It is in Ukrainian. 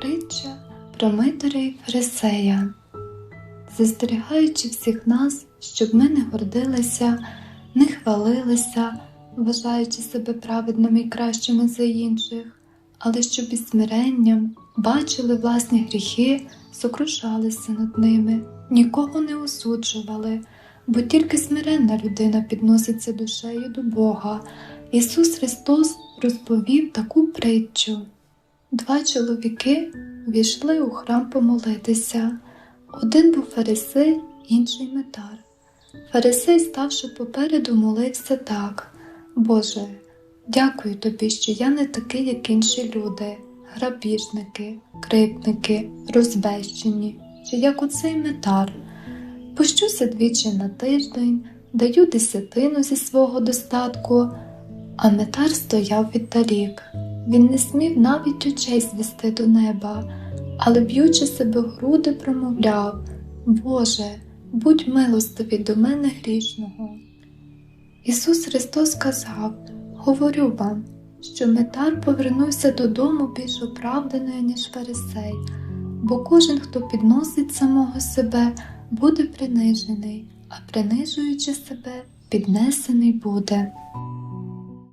Притча про Митаря і Фарисея. Застерігаючи всіх нас, щоб ми не гордилися, не хвалилися, вважаючи себе праведними і кращими за інших, але щоб із смиренням бачили власні гріхи, сокрушалися над ними, нікого не осуджували, бо тільки смиренна людина підноситься душею до Бога. Ісус Христос розповів таку притчу. Два чоловіки війшли у храм помолитися. Один був фарисей, інший метар. Фарисей, ставши попереду, молився так: Боже, дякую тобі, що я не такий, як інші люди, грабіжники, крипники, розбещені, чи як оцей метар. Пущуся двічі на тиждень, даю десятину зі свого достатку, а метар стояв віддалік. Він не смів навіть очей звести до неба, але б'ючи себе в груди, промовляв Боже, будь милостивий до мене грішного. Ісус Христос сказав Говорю вам, що метар повернувся додому більш оправданою, ніж фарисей, бо кожен, хто підносить самого себе, буде принижений, а принижуючи себе, піднесений буде.